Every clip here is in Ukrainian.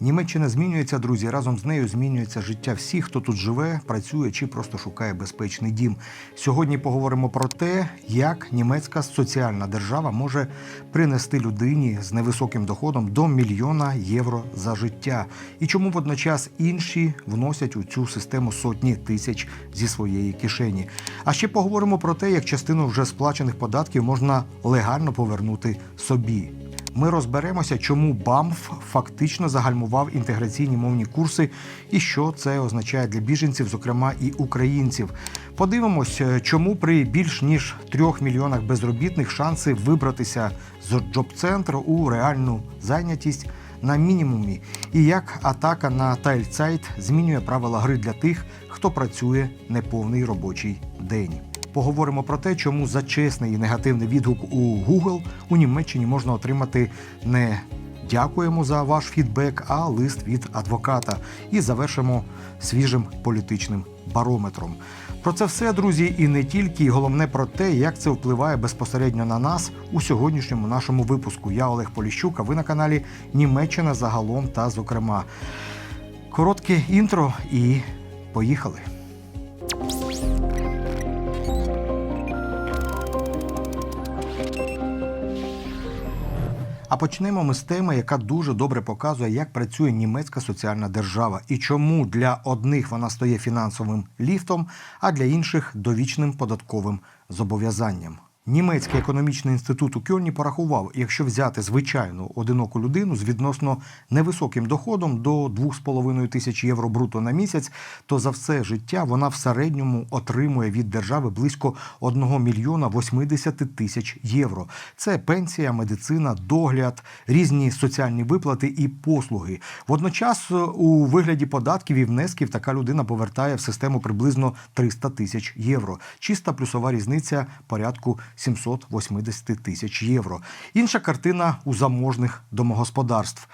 Німеччина змінюється, друзі. Разом з нею змінюється життя всіх, хто тут живе, працює чи просто шукає безпечний дім. Сьогодні поговоримо про те, як німецька соціальна держава може принести людині з невисоким доходом до мільйона євро за життя, і чому водночас інші вносять у цю систему сотні тисяч зі своєї кишені. А ще поговоримо про те, як частину вже сплачених податків можна легально повернути собі. Ми розберемося, чому БАМФ фактично загальмував інтеграційні мовні курси і що це означає для біженців, зокрема і українців. Подивимось, е, чому при більш ніж трьох мільйонах безробітних шанси вибратися з джоб-центру у реальну зайнятість на мінімумі, і як атака на Тайльцайт змінює правила гри для тих, хто працює неповний робочий день. Поговоримо про те, чому за чесний і негативний відгук у Google у Німеччині можна отримати не дякуємо за ваш фідбек, а лист від адвоката. І завершимо свіжим політичним барометром. Про це все, друзі, і не тільки, і головне про те, як це впливає безпосередньо на нас у сьогоднішньому нашому випуску. Я Олег Поліщук, а ви на каналі Німеччина загалом та зокрема. Коротке інтро і поїхали. А почнемо ми з теми, яка дуже добре показує, як працює німецька соціальна держава і чому для одних вона стає фінансовим ліфтом, а для інших довічним податковим зобов'язанням. Німецький економічний інститут у Кьольні порахував, якщо взяти звичайну одиноку людину з відносно невисоким доходом до 2,5 тисяч євро бруто на місяць, то за все життя вона в середньому отримує від держави близько 1 мільйона 80 тисяч євро. Це пенсія, медицина, догляд, різні соціальні виплати і послуги. Водночас, у вигляді податків і внесків така людина повертає в систему приблизно 300 тисяч євро. Чиста плюсова різниця порядку 780 тисяч євро. Інша картина у заможних домогосподарств.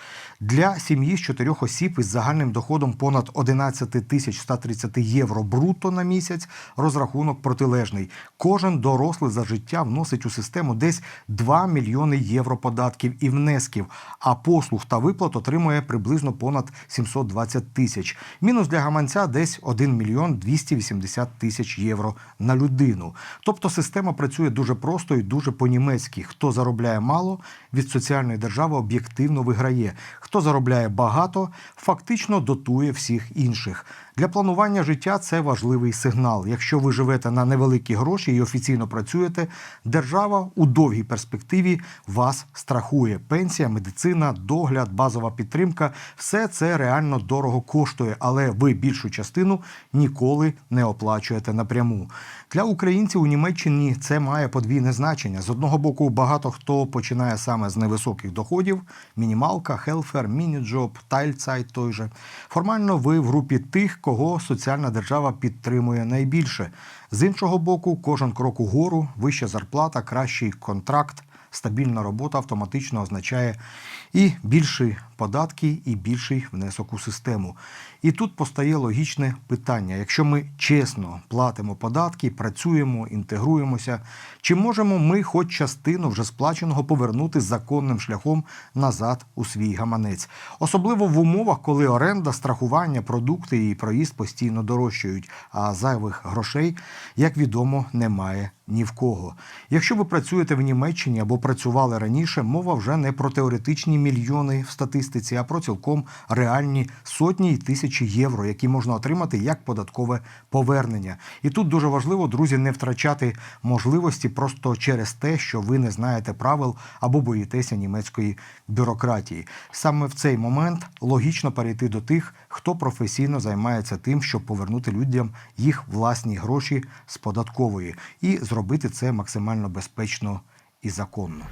Для сім'ї з чотирьох осіб із загальним доходом понад 11 тисяч 130 євро бруто на місяць розрахунок протилежний. Кожен дорослий за життя вносить у систему десь 2 мільйони євро податків і внесків, а послуг та виплат отримує приблизно понад 720 тисяч. Мінус для гаманця десь 1 мільйон 280 тисяч євро на людину. Тобто система працює дуже просто і дуже по-німецьки. Хто заробляє мало, від соціальної держави об'єктивно виграє. Хто заробляє багато, фактично дотує всіх інших. Для планування життя це важливий сигнал. Якщо ви живете на невеликі гроші і офіційно працюєте, держава у довгій перспективі вас страхує. Пенсія, медицина, догляд, базова підтримка все це реально дорого коштує, але ви більшу частину ніколи не оплачуєте напряму. Для українців у Німеччині це має подвійне значення. З одного боку, багато хто починає саме з невисоких доходів: мінімалка, хелфер, міні-джоб, тайльцайт той же. Формально ви в групі тих, кого соціальна держава підтримує найбільше. З іншого боку, кожен крок угору, вища зарплата, кращий контракт. Стабільна робота автоматично означає і більші податки, і більший внесок у систему. І тут постає логічне питання: якщо ми чесно платимо податки, працюємо, інтегруємося, чи можемо ми хоч частину вже сплаченого повернути законним шляхом назад у свій гаманець? Особливо в умовах, коли оренда, страхування, продукти і проїзд постійно дорожчають, а зайвих грошей, як відомо, немає ні в кого. Якщо ви працюєте в Німеччині або працювали раніше, мова вже не про теоретичні мільйони в статистиці, а про цілком реальні сотні й тисячі євро, які можна отримати як податкове повернення. І тут дуже важливо, друзі, не втрачати можливості просто через те, що ви не знаєте правил або боїтеся німецької бюрократії. Саме в цей момент логічно перейти до тих, хто професійно займається тим, щоб повернути людям їх власні гроші з податкової, і зробити це максимально безпечно і законно.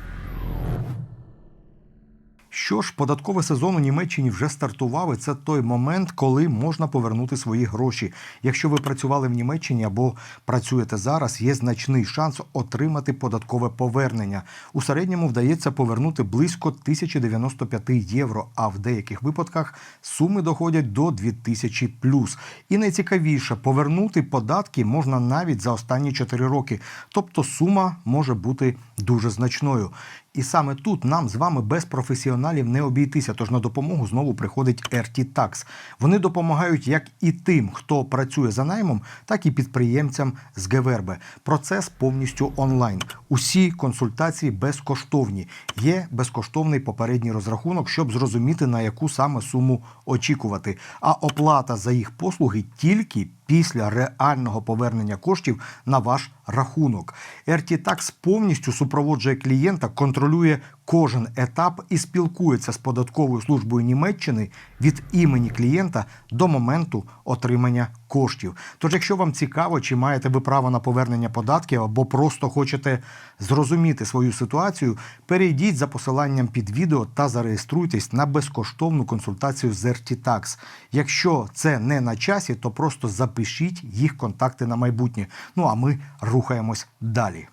Що ж, податковий сезон у Німеччині вже стартував, і це той момент, коли можна повернути свої гроші. Якщо ви працювали в Німеччині або працюєте зараз, є значний шанс отримати податкове повернення. У середньому вдається повернути близько 1095 євро, а в деяких випадках суми доходять до 2000 плюс. І найцікавіше, повернути податки можна навіть за останні 4 роки. Тобто сума може бути дуже значною. І саме тут нам з вами без професіоналів не обійтися. Тож на допомогу знову приходить RT Tax. Вони допомагають як і тим, хто працює за наймом, так і підприємцям з ГВРБ. Процес повністю онлайн. Усі консультації безкоштовні. Є безкоштовний попередній розрахунок, щоб зрозуміти на яку саме суму очікувати. А оплата за їх послуги тільки після реального повернення коштів на ваш рахунок. RT-Tax повністю супроводжує клієнта, контролює кожен етап і спілкується з податковою службою Німеччини від імені клієнта до моменту отримання коштів. Тож, якщо вам цікаво, чи маєте ви право на повернення податків або просто хочете зрозуміти свою ситуацію, перейдіть за посиланням під відео та зареєструйтесь на безкоштовну консультацію з RT-Tax. Якщо це не на часі, то просто запишіть їх контакти на майбутнє. Ну а ми рухаємось далі.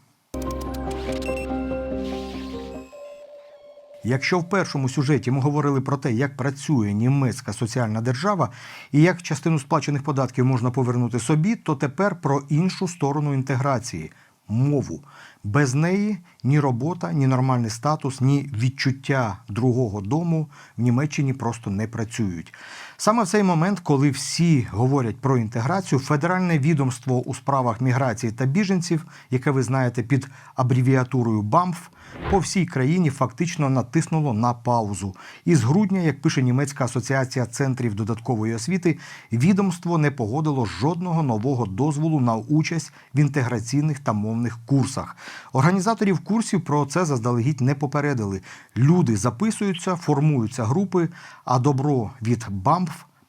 Якщо в першому сюжеті ми говорили про те, як працює німецька соціальна держава і як частину сплачених податків можна повернути собі, то тепер про іншу сторону інтеграції мову. Без неї ні робота, ні нормальний статус, ні відчуття другого дому в Німеччині просто не працюють. Саме в цей момент, коли всі говорять про інтеграцію, федеральне відомство у справах міграції та біженців, яке ви знаєте під абревіатурою БАМФ, по всій країні фактично натиснуло на паузу. І з грудня, як пише німецька асоціація центрів додаткової освіти, відомство не погодило жодного нового дозволу на участь в інтеграційних та мовних курсах. Організаторів курсів про це заздалегідь не попередили. Люди записуються, формуються групи, а добро від БАМФ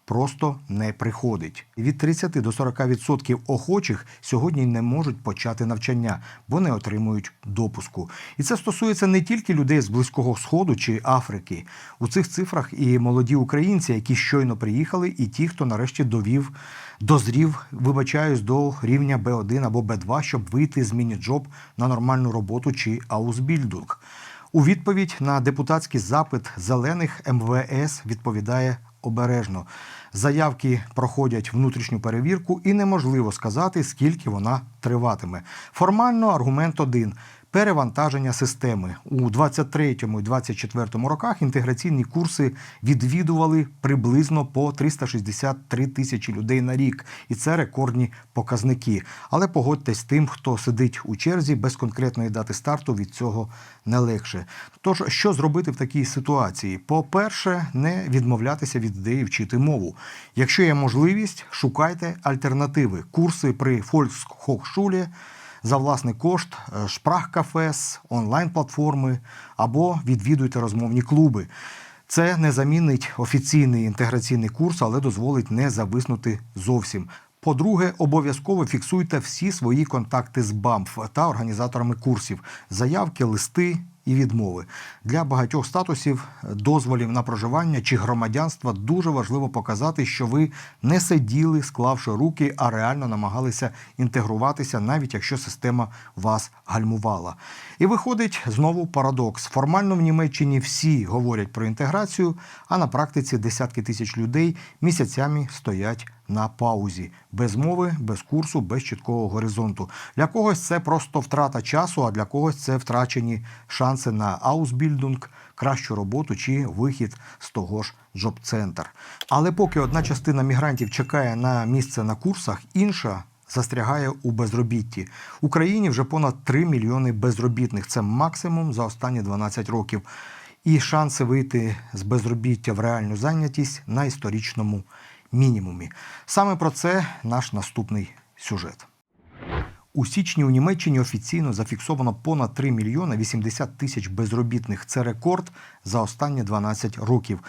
просто не приходить. Від 30 до 40% охочих сьогодні не можуть почати навчання, бо не отримують допуску. І це стосується не тільки людей з Близького Сходу чи Африки. У цих цифрах і молоді українці, які щойно приїхали, і ті, хто нарешті довів, дозрів, вибачаюсь, до рівня Б1 або Б2, щоб вийти з міні-джоб на нормальну роботу чи аусбільдунг. У відповідь на депутатський запит зелених МВС відповідає обережно. Заявки проходять внутрішню перевірку, і неможливо сказати, скільки вона триватиме. Формально аргумент один. Перевантаження системи у 23 і 24 роках інтеграційні курси відвідували приблизно по 363 тисячі людей на рік, і це рекордні показники. Але погодьтесь тим, хто сидить у черзі без конкретної дати старту, від цього не легше. Тож, що зробити в такій ситуації? По-перше, не відмовлятися від ідеї вчити мову. Якщо є можливість, шукайте альтернативи. Курси при Volkshochschule – за власний кошт, е, шпрахкафес, онлайн-платформи або відвідуйте розмовні клуби. Це не замінить офіційний інтеграційний курс, але дозволить не зависнути зовсім. По-друге, обов'язково фіксуйте всі свої контакти з БАМФ та організаторами курсів, заявки, листи і відмови. Для багатьох статусів дозволів на проживання чи громадянства дуже важливо показати, що ви не сиділи, склавши руки, а реально намагалися інтегруватися, навіть якщо система вас гальмувала. І виходить знову парадокс. Формально в Німеччині всі говорять про інтеграцію, а на практиці десятки тисяч людей місяцями стоять на паузі, без мови, без курсу, без чіткого горизонту. Для когось це просто втрата часу, а для когось це втрачені шанси на аусбільдунг, кращу роботу чи вихід з того ж джоб-центр. Але поки одна частина мігрантів чекає на місце на курсах, інша. Застрягає у безробітті в Україні вже понад 3 мільйони безробітних. Це максимум за останні 12 років. І шанси вийти з безробіття в реальну зайнятість на історичному мінімумі. Саме про це наш наступний сюжет. У січні у Німеччині офіційно зафіксовано понад 3 мільйони 80 тисяч безробітних. Це рекорд за останні 12 років.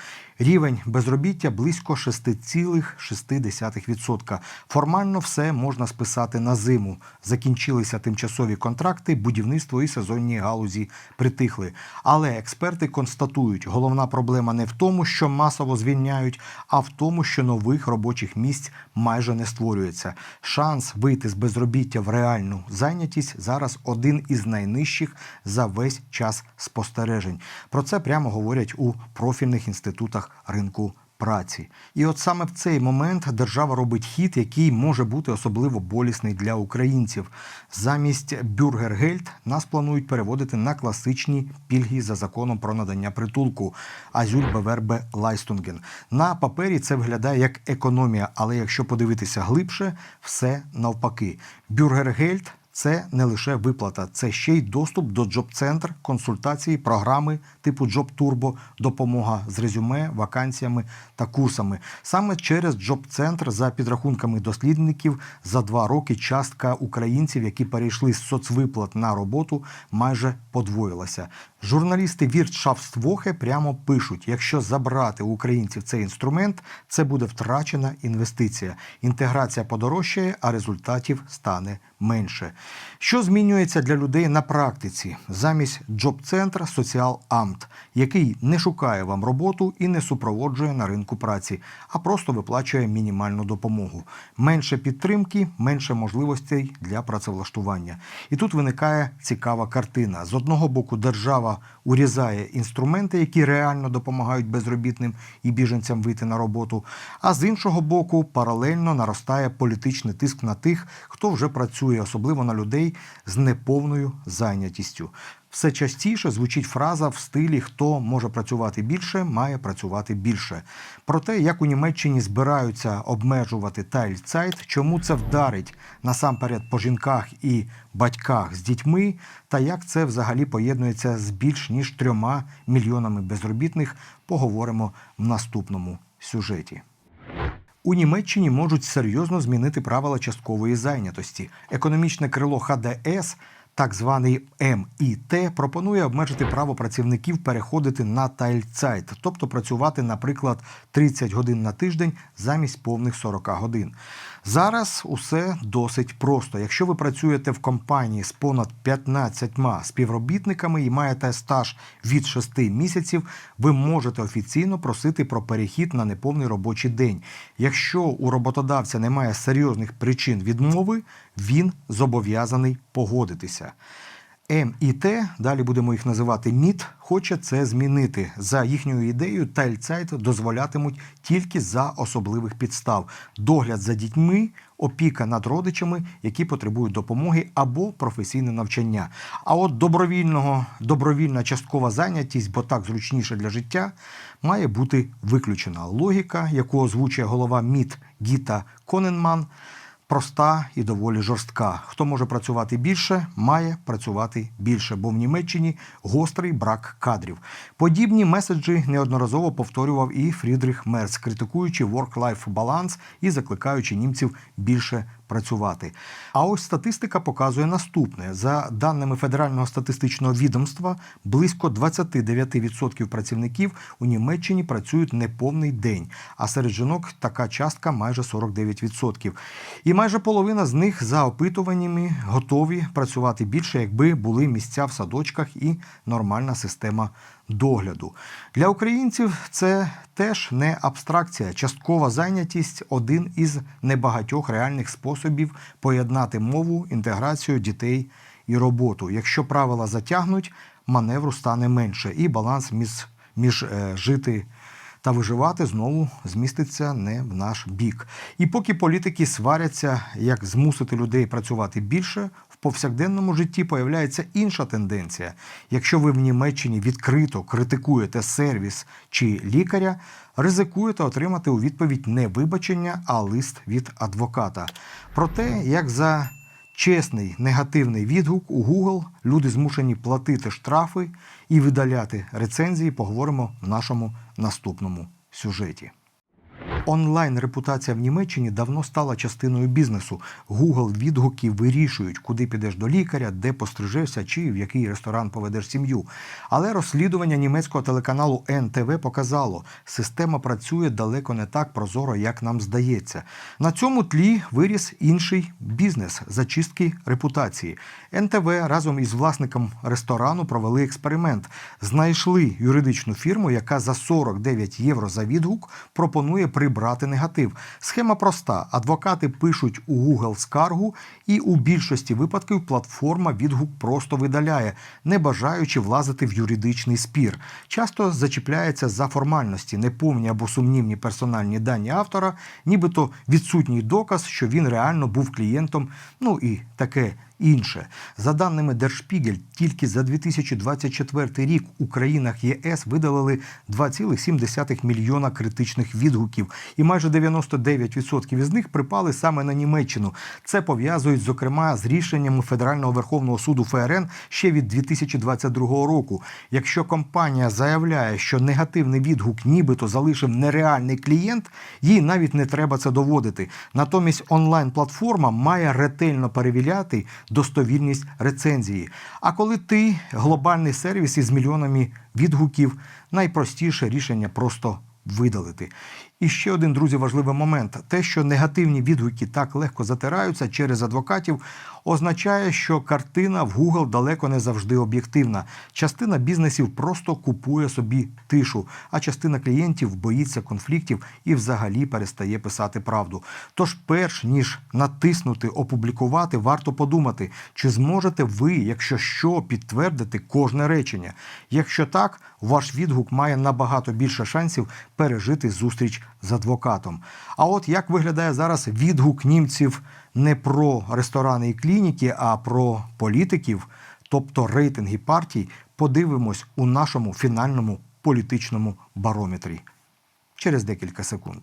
Рівень безробіття близько 6,6%. Формально все можна списати на зиму. Закінчилися тимчасові контракти, будівництво і сезонні галузі притихли. Але експерти констатують, головна проблема не в тому, що масово звільняють, а в тому, що нових робочих місць майже не створюється. Шанс вийти з безробіття в реальну зайнятість зараз один із найнижчих за весь час спостережень. Про це прямо говорять у профільних інститутах ринку праці. І от саме в цей момент держава робить хід, який може бути особливо болісний для українців. Замість бюргергельд нас планують переводити на класичні пільги за законом про надання притулку Азюль Бевербе Лайстунген. На папері це виглядає як економія, але якщо подивитися глибше, все навпаки. Бюргергельд це не лише виплата, це ще й доступ до джоб-центр, консультації, програми типу Джоб Турбо, допомога з резюме, вакансіями та курсами. Саме через джоб-центр, за підрахунками дослідників, за два роки частка українців, які перейшли з соцвиплат на роботу, майже подвоїлася. Журналісти Віртшафтвохе прямо пишуть: якщо забрати у українців цей інструмент, це буде втрачена інвестиція. Інтеграція подорожчає, а результатів стане менше. Що змінюється для людей на практиці замість джоб-центра Соціал Амт, який не шукає вам роботу і не супроводжує на ринку праці, а просто виплачує мінімальну допомогу. Менше підтримки, менше можливостей для працевлаштування. І тут виникає цікава картина. З одного боку, держава урізає інструменти, які реально допомагають безробітним і біженцям вийти на роботу. А з іншого боку, паралельно наростає політичний тиск на тих, хто вже працює, особливо на людей з неповною зайнятістю. Все частіше звучить фраза в стилі хто може працювати більше, має працювати більше. Про те, як у Німеччині збираються обмежувати тайльцайт, чому це вдарить насамперед по жінках і батьках з дітьми, та як це взагалі поєднується з більш ніж трьома мільйонами безробітних, поговоримо в наступному сюжеті. У Німеччині можуть серйозно змінити правила часткової зайнятості. Економічне крило ХДС, так званий МІТ, пропонує обмежити право працівників переходити на тайльцайт, тобто працювати, наприклад, 30 годин на тиждень замість повних 40 годин. Зараз усе досить просто. Якщо ви працюєте в компанії з понад 15 співробітниками і маєте стаж від 6 місяців, ви можете офіційно просити про перехід на неповний робочий день. Якщо у роботодавця немає серйозних причин відмови, він зобов'язаний погодитися. МІТ, далі будемо їх називати МІТ, хоче це змінити. За їхньою ідеєю, тайльцайт дозволятимуть тільки за особливих підстав: догляд за дітьми, опіка над родичами, які потребують допомоги, або професійне навчання. А от добровільного, добровільна часткова зайнятість, бо так зручніше для життя, має бути виключена. Логіка, яку озвучує голова МІТ Гіта Коненман проста і доволі жорстка. Хто може працювати більше, має працювати більше, бо в Німеччині гострий брак кадрів. Подібні меседжі неодноразово повторював і Фрідрих Мерц, критикуючи work-life баланс і закликаючи німців більше працювати. А ось статистика показує наступне: за даними Федерального статистичного відомства, близько 29% працівників у Німеччині працюють неповний день, а серед жінок така частка майже 49%. І майже половина з них за опитуваннями готові працювати більше, якби були місця в садочках і нормальна система догляду. Для українців це теж не абстракція. Часткова зайнятість один із небагатьох реальних способів поєднати мову, інтеграцію дітей і роботу. Якщо правила затягнуть, маневру стане менше, і баланс між, між е, жити. Та виживати знову зміститься не в наш бік. І поки політики сваряться, як змусити людей працювати більше, повсякденному житті появляється інша тенденція. Якщо ви в Німеччині відкрито критикуєте сервіс чи лікаря, ризикуєте отримати у відповідь не вибачення, а лист від адвоката. Про те, як за чесний негативний відгук у Google люди змушені платити штрафи і видаляти рецензії, поговоримо в нашому наступному сюжеті. Онлайн-репутація в Німеччині давно стала частиною бізнесу. Google відгуки вирішують, куди підеш до лікаря, де пострижешся чи в який ресторан поведеш сім'ю. Але розслідування німецького телеканалу НТВ показало, система працює далеко не так прозоро, як нам здається. На цьому тлі виріс інший бізнес зачистки репутації. НТВ разом із власником ресторану провели експеримент. Знайшли юридичну фірму, яка за 49 євро за відгук пропонує прибрати прибрати негатив. Схема проста: адвокати пишуть у Google скаргу, і у більшості випадків платформа відгук просто видаляє, не бажаючи влазити в юридичний спір. Часто зачіпляється за формальності, неповні або сумнівні персональні дані автора, нібито відсутній доказ, що він реально був клієнтом, ну і таке інше. За даними Держпігель, тільки за 2024 рік у країнах ЄС видалили 2,7 мільйона критичних відгуків, і майже 99% із них припали саме на Німеччину. Це пов'язують зокрема з рішеннями Федерального верховного суду ФРН ще від 2022 року. Якщо компанія заявляє, що негативний відгук нібито залишив нереальний клієнт, їй навіть не треба це доводити. Натомість онлайн-платформа має ретельно перевіряти достовірність рецензії. А коли ти глобальний сервіс із мільйонами відгуків, найпростіше рішення просто видалити. І ще один друзі важливий момент: те, що негативні відгуки так легко затираються через адвокатів, означає, що картина в Google далеко не завжди об'єктивна. Частина бізнесів просто купує собі тишу, а частина клієнтів боїться конфліктів і взагалі перестає писати правду. Тож, перш ніж натиснути опублікувати, варто подумати, чи зможете ви, якщо що, підтвердити кожне речення. Якщо так, ваш відгук має набагато більше шансів пережити зустріч з адвокатом. А от як виглядає зараз відгук німців не про ресторани і клініки, а про політиків, тобто рейтинги партій, подивимось у нашому фінальному політичному барометрі через декілька секунд.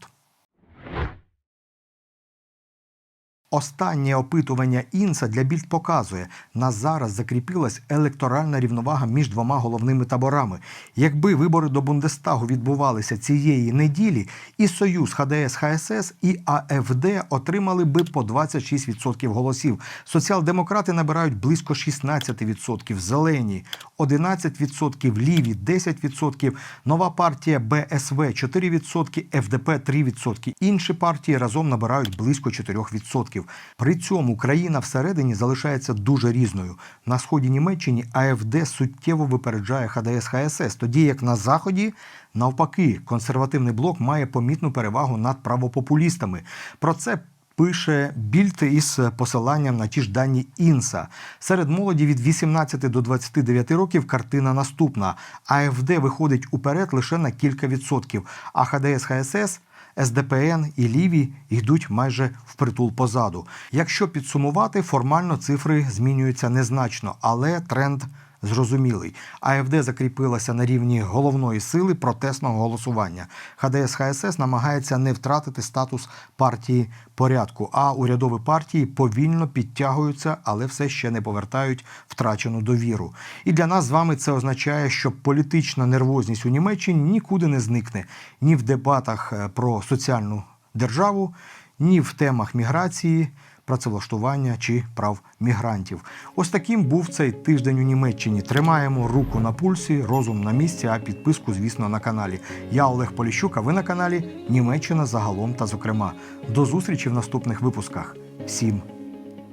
Останнє опитування Інса для більд показує, на зараз закріпилась електоральна рівновага між двома головними таборами. Якби вибори до Бундестагу відбувалися цієї неділі, і Союз ХДС ХСС і АФД отримали би по 26% голосів. Соціал-демократи набирають близько 16%, зелені 11%, ліві 10%, нова партія БСВ 4%, ФДП 3%. Інші партії разом набирають близько 4%. При цьому країна всередині залишається дуже різною. На сході Німеччині АФД суттєво випереджає ХДС ХСС, тоді як на заході. Навпаки, консервативний блок має помітну перевагу над правопопулістами. Про це пише Більд із посиланням на ті ж дані Інса. Серед молоді від 18 до 29 років картина наступна. АФД виходить уперед лише на кілька відсотків, а ХДС ХСС. СДПН і Ліві йдуть майже впритул позаду. Якщо підсумувати, формально цифри змінюються незначно, але тренд зрозумілий. АФД закріпилася на рівні головної сили протестного голосування. ХДС ХСС намагається не втратити статус партії порядку, а урядові партії повільно підтягуються, але все ще не повертають втрачену довіру. І для нас з вами це означає, що політична нервозність у Німеччині нікуди не зникне ні в дебатах е, про соціальну державу, ні в темах міграції працевлаштування чи прав мігрантів. Ось таким був цей тиждень у Німеччині. Тримаємо руку на пульсі, розум на місці, а підписку, звісно, на каналі. Я Олег Поліщук, а ви на каналі Німеччина загалом та зокрема. До зустрічі в наступних випусках. Всім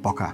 пока.